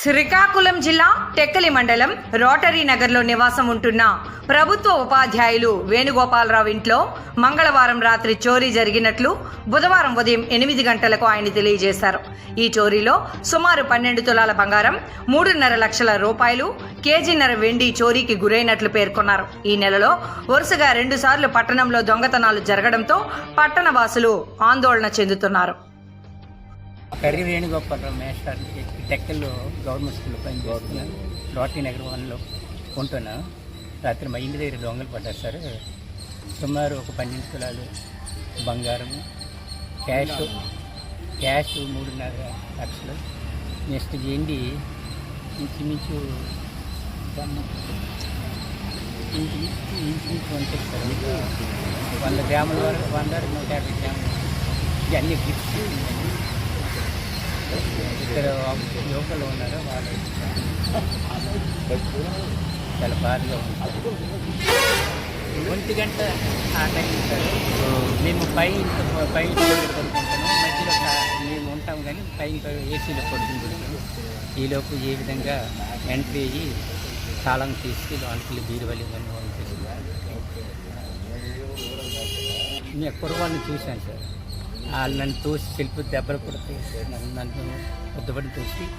శ్రీకాకుళం జిల్లా టెక్కలి మండలం రోటరీ నగర్లో నివాసం ఉంటున్న ప్రభుత్వ ఉపాధ్యాయులు వేణుగోపాలరావు ఇంట్లో మంగళవారం రాత్రి చోరీ జరిగినట్లు బుధవారం ఉదయం ఎనిమిది గంటలకు ఆయన తెలియజేశారు. ఈ చోరీలో సుమారు పన్నెండు తులాల బంగారం మూడున్నర లక్షల రూపాయలు కేజీన్నర వెండి చోరీకి గురైనట్లు పేర్కొన్నారు. ఈ నెలలో వరుసగా రెండుసార్లు పట్టణంలో దొంగతనాలు జరగడంతో పట్టణ వాసులు ఆందోళన చెందుతున్నారు. కర్రీ వేణుగోపాలరావు మేస్టర్ టెక్కల్లో గవర్నమెంట్ స్కూల్లో పని చేస్తున్నాను రోటీ నగర్ వన్లో ఉంటున్నాను రాత్రి మా ఇంటి దగ్గర దొంగలు పడ్డారు సార్. సుమారు ఒక పన్నెండు తులాలు బంగారం క్యాష్ క్యాష్ మూడున్నర లక్షలు. నెక్స్ట్ ఎండి ఇంచుమించు ఇంచుమించు ఇంచుమించు వంద సార్? వంద గ్రాముల వరకు వంద నూట యాభై గ్రాములు. ఇవన్నీ గిఫ్ట్స్. ఇక్కడ యువకులు ఉన్నారు వాళ్ళు చాలా బాధగా ఉంటారు ఒంటి గంట ఆ టైం సార్ మేము పై పై పడుకుంటాము. మధ్యలో మేము ఉంటాం కానీ పై ఏసీలో పడుకుంటున్నాము ఈలోపు ఏ విధంగా ఎంట్రీ అయ్యి తాళం తీసి లోనికి బీరువల్లి ఇవన్నీ పంపిస్తున్నారు. మీ కుర్రవాళ్ళని చూశాను సార్. వాళ్ళు నన్ను తోసి చెల్పి దెబ్బలు కొడితే నన్ను నన్ను కొత్తబడి తోసి